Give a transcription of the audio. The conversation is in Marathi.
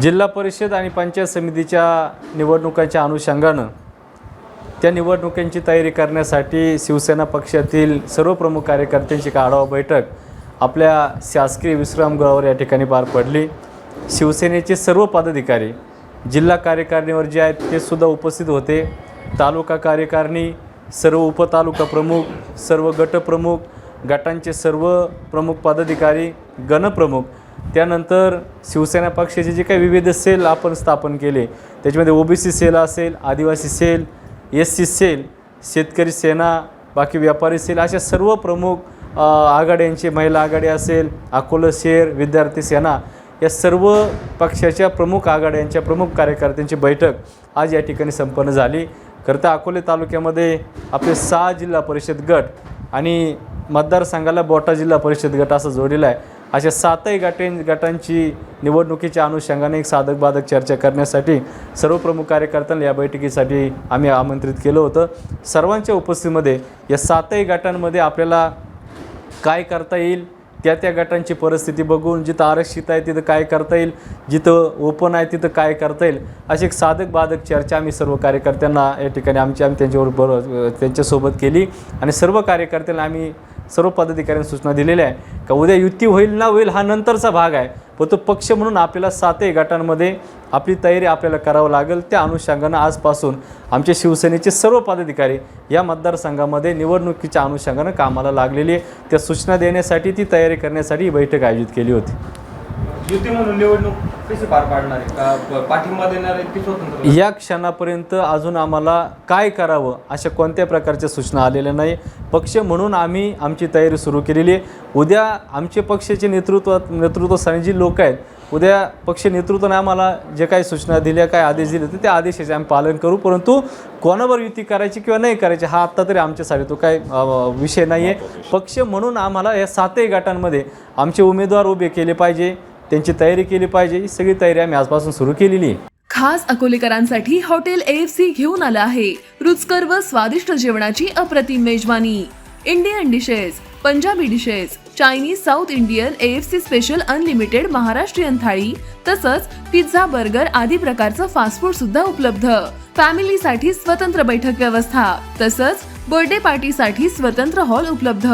जिल्हा परिषद आणि पंचायत समितीच्या निवडणुकांच्या अनुषंगानं त्या निवडणुकांची तयारी करण्यासाठी शिवसेना पक्षातील सर्व प्रमुख कार्यकर्त्यांची एक आढावा बैठक आपल्या शासकीय विश्रामगृहावर या ठिकाणी पार पडली. शिवसेनेचे सर्व पदाधिकारी जिल्हा कार्यकारिणीवर जे आहेत ते सुद्धा उपस्थित होते. तालुका कार्यकारिणी सर्व उपतालुका प्रमुख सर्व गटप्रमुख गटांचे सर्व प्रमुख पदाधिकारी गणप्रमुख त्यानंतर शिवसेना पक्षाचे जे काही विविध सेल आपण स्थापन केले त्याच्यामध्ये ओबीसी सेल असेल आदिवासी सेल एस सी सेल शेतकरी सेना बाकी व्यापारी सेल अशा सर्व प्रमुख आघाड्यांचे महिला आघाडी असेल अकोला शेर विद्यार्थी सेना या सर्व पक्षाच्या प्रमुख आघाड्यांच्या प्रमुख कार्यकर्त्यांची बैठक आज या ठिकाणी संपन्न झाली. करता अकोले तालुक्यामध्ये आपले सहा जिल्हा परिषद गट आणि मतदारसंघाला बोटा जिल्हा परिषद गट असा जोडलेला आहे. अशा सातही गटां गटांची निवडणुकीच्या अनुषंगाने एक साधक बाधक चर्चा करण्यासाठी सर्व प्रमुख कार्यकर्त्यांना या बैठकीसाठी आम्ही आमंत्रित केलं होतं. सर्वांच्या उपस्थितीमध्ये या सातही गटांमध्ये आपल्याला काय करता येईल त्या त्या गटांची परिस्थिती बघून जिथं आरक्षित आहे तिथं काय करता येईल जिथं ओपन आहे तिथं काय करता येईल अशी एक साधक बाधक चर्चा आम्ही सर्व कार्यकर्त्यांना या ठिकाणी आमची आम्ही त्यांच्याबरोबर त्यांच्यासोबत केली आणि सर्व कार्यकर्त्यांना आम्ही सर्व पदाधिकाऱ्यांनी सूचना दिलेल्या आहे का उद्या युती होईल ना होईल हा नंतरचा भाग आहे. पण तो पक्ष म्हणून आपल्याला सातही गटांमध्ये आपली तयारी आपल्याला करावं लागेल. त्या अनुषंगानं आजपासून आमचे शिवसेनेचे सर्व पदाधिकारी या मतदारसंघामध्ये निवडणुकीच्या अनुषंगानं कामाला लागलेली आहे. त्या सूचना देण्यासाठी ती तयारी करण्यासाठी ही बैठक आयोजित केली होती. युती म्हणून निवडणूक कशी पार पाडणार आहे? का पाठिंबा देणार आहे की स्वतंत्र या क्षणापर्यंत अजून आम्हाला काय करावं अशा कोणत्या प्रकारच्या सूचना आलेल्या नाही. पक्ष म्हणून आम्ही आमची तयारी सुरू केलेली आहे. उद्या आमचे पक्षाचे नेतृत्व नेतृत्वस्थानी जी लोक आहेत. उद्या पक्ष नेतृत्वाने आम्हाला जे काही सूचना दिल्या काय आदेश दिले तर त्या आदेशाचे आम्ही पालन करू. परंतु कोणावर युती करायची किंवा नाही करायची हा आत्ता तरी आमच्यासाठी तो काय विषय नाही आहे पक्ष म्हणून आम्हाला या सातही गटांमध्ये आमचे उमेदवार उभे केले पाहिजे. त्यांची तयारी केली पाहिजे. ही सगळी तयारी आम्ही आजपासून सुरू केलेली आहे. खास अकोलेकरांसाठी हॉटेल एफ सी घेऊन आलं आहे. रुचकर व स्वादिष्ट जेवणाची अप्रतिम मेजवानी. Indian dishes Punjabi dishes Chinese south Indian AFC special unlimited Maharashtrian thali तसंच पिझ्झा बर्गर आदी प्रकारचं फास्ट फूड सुद्धा उपलब्ध. फॅमिलीसाठी स्वतंत्र बैठक व्यवस्था तसंच बर्थडे पार्टीसाठी स्वतंत्र हॉल उपलब्ध.